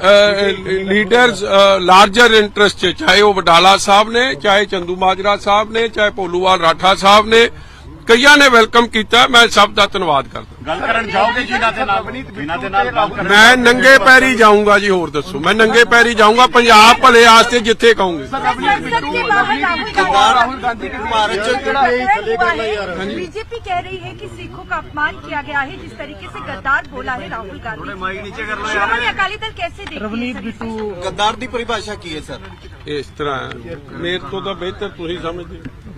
Leaders larger interest ਚ, ਚਾਹੇ ਉਹ ਵਡਾਲਾ ਸਾਹਿਬ ਨੇ, ਚਾਹੇ ਚੰਦੂ ਮਾਜਰਾ ਸਾਹਿਬ ਨੇ, ਚਾਹੇ ਭੋਲੂਵਾਲ ਰਾਠਾ ਸਾਹਿਬ ਨੇ ਕਈਆਂ ਨੇ ਵੈਲਕਮ ਕੀਤਾ ਮੈਂ ਸਭ ਦਾ ਧੰਨਵਾਦ ਕਰਦਾ ਗੱਲ ਕਰਨ ਜਾਓਗੇ ਜਿਨ੍ਹਾਂ ਦੇ ਨਾਲ ਜਿਨ੍ਹਾਂ ਦੇ ਨਾਲ ਗੱਲ ਕਰਨ ਮੈਂ ਨੰਗੇ ਪੈਰੀ ਜਾਊਂਗਾ ਜੀ ਹੋਰ ਦੱਸੋ ਮੈਂ ਨੰਗੇ ਪੈਰੀ ਜਾਊਂਗਾ ਪੰਜਾਬ ਭਲੇ ਆਸਤੇ ਜਿੱਥੇ ਕਹੋਗੇ संसद के बाहर राहुल गांधी भारत बीजेपी कह रही है कि सिखों का अपमान किया गया है जिस तरीके से गद्दार बोला है राहुल गांधी श्रोमणी अकाली दल कैसे देखती है ਰਵਨੀਤ सर इसे? ਬਿੱਟੂ ਗੱਦਾਰ ਦੀ ਪਰਿਭਾਸ਼ਾ ਕੀ ਹੈ ਸਰ ਇਸ ਤਰ੍ਹਾਂ ਹੈ। ਮੇਰੇ ਤੋਂ ਤਾਂ ਬਿਹਤਰ ਤੁਸੀਂ ਸਮਝਦੇ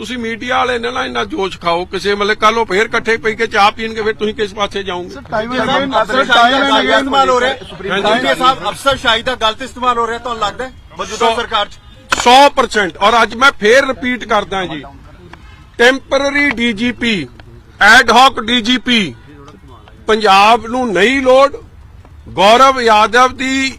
ਤੁਸੀਂ ਮੀਡੀਆ ਵਾਲੇ ਨੇ ਨਾ ਇਹਨਾਂ ਜੋਸ਼ ਖਾਓ ਕਿਸੇ ਮਤਲਬ ਕੱਲ ਉਹ ਫੇਰ ਇਕੱਠੇ ਪਈ ਕੇ ਚਾਹ ਪੀਣਗੇ ਫਿਰ ਤੁਸੀਂ ਕਿਸ ਪਾਸੇ ਜਾਓਗੇ? ਅਫਸਰ ਸ਼ਾਹੀ ਦਾ ਗਲਤ ਇਸਤੇਮਾਲ ਹੋ ਰਿਹਾ। ਹੈ ਜੀ ਸਾਹਿਬ ਅਫਸਰ ਸ਼ਾਹੀ ਦਾ ਗਲਤ ਇਸਤੇਮਾਲ ਹੋ ਰਿਹਾ ਤੁਹਾਨੂੰ ਲੱਗਦਾ ਹੈ? ਮੌਜੂਦਾ ਸੋ- ਸਰਕਾਰ 'ਚ? 100% ਔਰ ਅੱਜ ਮੈਂ ਫੇਰ ਰਿਪੀਟ ਕਰਦਾ ਜੀ। Temporary DGP ad hoc DGP Punjab ਨੂੰ ਨਹੀਂ ਲੋੜ। ਗੌਰਵ ਯਾਦਵ ਦੀ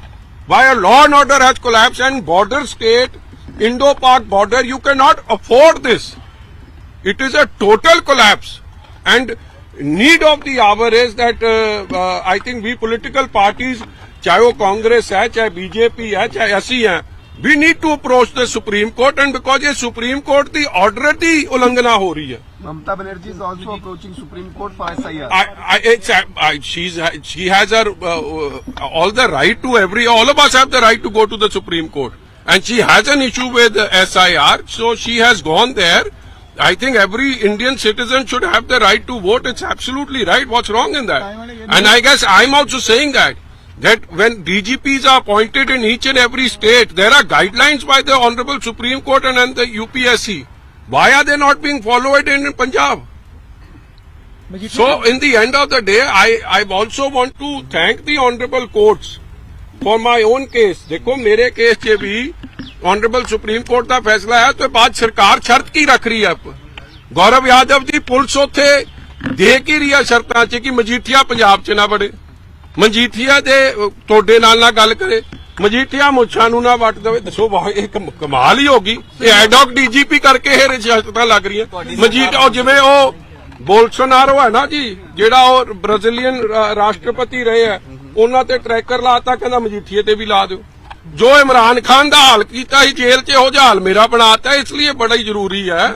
why a law and order has collapsed. And border state, Indo-Pak border, you cannot afford this. It is a total collapse. And need of the hour is that uh, uh, I think we political parties, चाहे वो कांग्रेस है चाहे BJP है चाहे ਅਸੀਂ हैं we need to approach the Supreme Court and because the Supreme Court की order की उल्लंघना हो Mamta Banerjee is also approaching Supreme Court for SIR. She has uh, uh, all the right to every. All of us have the right to go to the Supreme Court, and she has an issue with the SIR, so she has gone there. I think every Indian citizen should have the right to vote. It's absolutely right. What's wrong in that? And I guess I'm also saying that. that when DGPs are appointed in each and every state, there are guidelines by the Honorable Supreme Court and, and the UPSC. Why are they not being followed in Punjab? So, in the end of the day, I, I also want to thank the honorable courts for my own case. देखो मेरे case 'ਚ ਵੀ honorable supreme court ਦਾ ਫੈਸਲਾ ਹੈ ਤੇ ਬਾਅਦ ਸਰਕਾਰ ਸ਼ਰਤ ਕੀ ਰੱਖ ਰਹੀ ਹੈ ਗੌਰਵ ਯਾਦਵ ਦੀ ਪੁਲਿਸ ਉੱਥੇ ਦੇ ਕੀ ਰਹੀ ਹੈ ਸ਼ਰਤਾਂ 'ਚ ਕਿ ਮਜੀਠੀਆ ਪੰਜਾਬ 'ਚ ਨਾ ਵੜੇ ਮਜੀਠੀਆ ਦੇ ਤੁਹਾਡੇ ਨਾਲ ਨਾ ਗੱਲ ਕਰੇ। ਮਜੀਠੀਆ ਮੁੱਛਾਂ ਨੂੰ ਨਾ ਵੱਟ ਦੇਵੇ। ਦੱਸੋ ਇਹ ਕਮ- ਕਮਾਲ ਹੀ ਹੋਗੀ ਇਹ ਐਡੌਕ ਡੀਜੀਪੀ ਕਰਕੇ ਇਹ ਰਿਸ਼ਤਤਾਂ ਲੱਗ ਰਹੀਆਂ। ਮਜੀਠੀਆ ਉਹ ਜਿਵੇਂ ਉਹ ਬੋਲਸੋਨਾਰੋ ਹੈ ਨਾ ਜੀ ਜਿਹੜਾ ਉਹ ਬ੍ਰਾਜ਼ੀਲੀਅਨ ਰਾਸ਼ਟਰਪਤੀ ਰਹੇ ਆ ਉਹਨਾਂ ਤੇ ਟਰੈਕਰ ਲਾਤਾ ਕਹਿੰਦਾ ਮਜੀਠੀਏ ਤੇ ਵੀ ਲਾ ਦਿਓ। ਜੋ ਇਮਰਾਨ ਖਾਨ ਦਾ ਹਾਲ ਕੀਤਾ ਸੀ ਜੇਲ੍ਹ 'ਚ ਉਹ ਹਾਲ ਮੇਰਾ ਬਣਾਤਾ ਇਸ ਲਈ ਬੜਾ ਹੀ ਜ਼ਰੂਰੀ ਹੈ।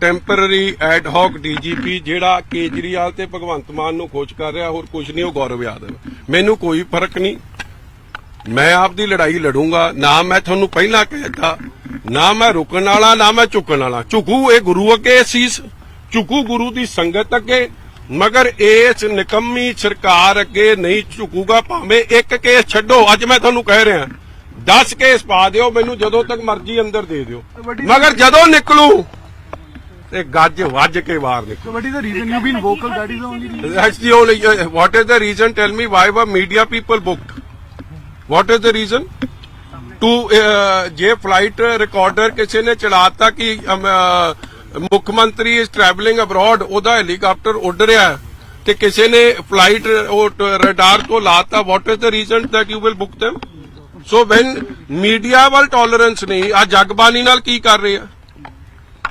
ਟੈਂਪਰਰੀ ਐਡ ਹੌਕ ਡੀਜੀਪੀ ਜਿਹੜਾ ਕੇਜਰੀਵਾਲ ਤੇ ਭਗਵੰਤ ਮਾਨ ਨੂੰ ਖੋਜ ਕਰ ਰਿਹਾ ਹੋਰ ਕੁਝ ਨਹੀਂ ਉਹ ਗੌਰਵ ਯਾਦਵ। ਮੈਨੂੰ ਕੋਈ ਫ਼ਰਕ ਨਹੀਂ। ਮੈਂ ਆਪਦੀ ਲੜਾਈ ਲੜੂੰਗਾ ਨਾ ਮੈਂ ਤੁਹਾਨੂੰ ਪਹਿਲਾਂ ਕਹਿਤਾ ਨਾ ਮੈਂ ਰੁਕਣ ਵਾਲਾ ਨਾ ਮੈਂ ਝੁਕਣ ਵਾਲਾ। ਝੁਕੂ ਇਹ ਗੁਰੂ ਅੱਗੇ ਸੀਸ ਝੁਕੂ ਗੁਰੂ ਦੀ ਸੰਗਤ ਅੱਗੇ। ਮਗਰ ਇਸ ਨਿਕੰਮੀ ਸਰਕਾਰ ਅੱਗੇ ਨਹੀਂ ਝੁਕੂਗਾ ਭਾਵੇਂ ਇੱਕ ਕੇਸ ਛੱਡੋ ਅੱਜ ਮੈਂ ਤੁਹਾਨੂੰ ਕਹਿ ਰਿਹਾ। 10 ਕੇਸ ਪਾ ਦਿਓ ਮੈਨੂੰ ਜਦੋਂ ਤੱਕ ਮਰਜ਼ੀ ਅੰਦਰ ਦੇ ਦਿਓ। ਮਗਰ ਜਦੋਂ ਨਿਕਲੂ ਤੇ ਗੱਜ ਵੱਜ ਕੇ ਬਾਹਰ ਨਿਕਲੂ So what is the reason you've been vocal? That is the only reason. That's the only. Uh, what is the reason? Tell me why were media people booked? What is the reason? To uh, ਜੇ flight recorder ਕਿਸੇ ਨੇ ਚਲਾਤਾ ਕਿ ਅਮ, ਅਹ, ਮੁੱਖ ਮੰਤਰੀ ਇਸ travelling abroad ਉਹਦਾ helicopter ਉੱਡ ਰਿਹਾ ਹੈ ਤੇ ਕਿਸੇ ਨੇ ਫਲਾਈਟ ਉਹ ਰਡਾਰ ਤੋਂ ਲਾਤਾ what is the reason that you will book them so when media ਵੱਲ ਟੋਲਰੈਂਸ ਨਹੀਂ ਆ ਜਗਬਾਨੀ ਨਾਲ ਕੀ ਕਰ ਰਹੇ ਆ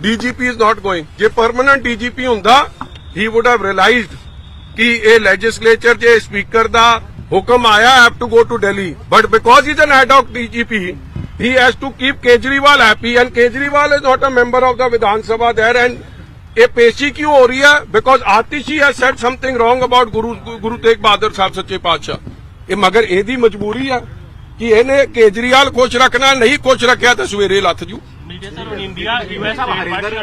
DGP is not going ਜੇ ਪਰਮਨੈਂਟ ਡੀਜੀਪੀ ਹੁੰਦਾ ਹੀ ਊਡ ਹੈਵ ਰਿਅਲਾਈਜ਼ਡ ਕਿ ਇਹ ਲੈਜਿਸਲੇਚਰ ਜੇ ਸਪੀਕਰ ਦਾ ਹੁਕਮ ਆਇਆ have to go to Delhi but because he is an ad hoc DGP he has to keep Kejriwal happy and Kejriwal is not a member of the Vidhan Sabha there and ये पेशी क्यों हो रही है because Atishi he has said something wrong about Guru Guru Tegh बहादुर साहब सच्चे ਪਾਤਸ਼ਾਹ ਇਹ ਮਗਰ ਇਹਦੀ ਮਜਬੂਰੀ ਆ ਕਿ ਇਹਨੇ ਕੇਜਰੀਵਾਲ ਖੁਸ਼ ਰੱਖਣਾ ਨਹੀਂ ਖੁਸ਼ ਰੱਖਿਆ ਤਾਂ ਸਵੇਰੇ ਲੱਥ ਜੂ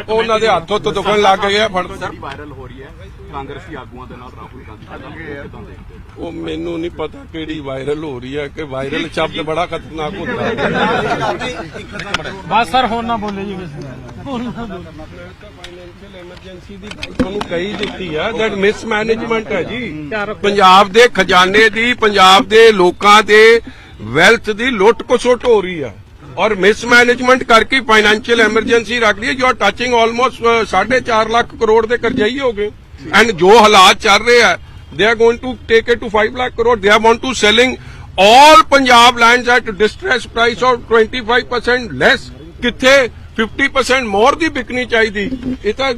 ਉਹਨਾਂ ਦੇ ਹੱਥੋਂ ਤੋਂ ਦੁਖਣ ਲੱਗ ਗਏ ਆ ਫੜ ਵਾਇਰਲ ਹੋ ਰਹੀ ਹੈ। ਕਾਂਗਰਸੀ ਆਗੂਆਂ ਦੇ ਨਾਲ ਰਾਹੁਲ ਗਾਂਧੀ ਉਹ ਮੈਨੂੰ ਨਹੀਂ ਪਤਾ ਕਿਹੜੀ ਵਾਇਰਲ ਹੋ ਰਹੀ ਹੈ ਕਿ ਵਾਇਰਲ ਸ਼ਬਦ ਬੜਾ ਖਤਰਨਾਕ ਹੁੰਦਾ ਹੈ। ਬਸ ਸਰ ਹੁਣ ਨਾ ਬੋਲੇ ਜੀ ਐਮਰਜੈਂਸੀ ਦੀ ਗੱਲ ਤੁਹਾਨੂੰ ਕਹੀ ਦਿੱਤੀ ਹੈ ਦੈਟ ਮਿਸਮੈਨੇਜਮੈਂਟ ਹੈ ਜੀ। ਪੰਜਾਬ ਦੇ ਖਜ਼ਾਨੇ ਦੀ ਪੰਜਾਬ ਦੇ ਲੋਕਾਂ ਦੇ ਵੈਲਥ ਦੀ ਲੁੱਟ ਖਸੁੱਟ ਹੋ ਰਹੀ ਹੈ ਔਰ ਮਿਸਮੈਨੇਜਮੈਂਟ ਕਰਕੇ ਫਾਈਨੈਂਸ਼ੀਅਲ ਐਮਰਜੈਂਸੀ ਰੱਖ ਲਈ you are touching almost 4.5 lakh crore ਦੇ ਕਰਜ਼ਾਈ ਹੋ ਗਏ। ਐਂਡ ਜੋ ਹਾਲਾਤ ਚੱਲ ਰਹੇ ਆ, they are going to take it to 5 lakh crore they are want to selling all punjab lands at distress price of 25% less ਕਿੱਥੇ? 50% more ਦੀ ਵਿਕਣੀ ਚਾਹੀਦੀ। ਇਹ ਤਾਂ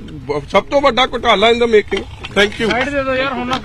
ਸਭ ਤੋਂ ਵੱਡਾ ਘੁਟਾਲਾ in the making thank you side ਦੇ ਦਿਓ ਯਾਰ, ਹੁਣ ਨਾ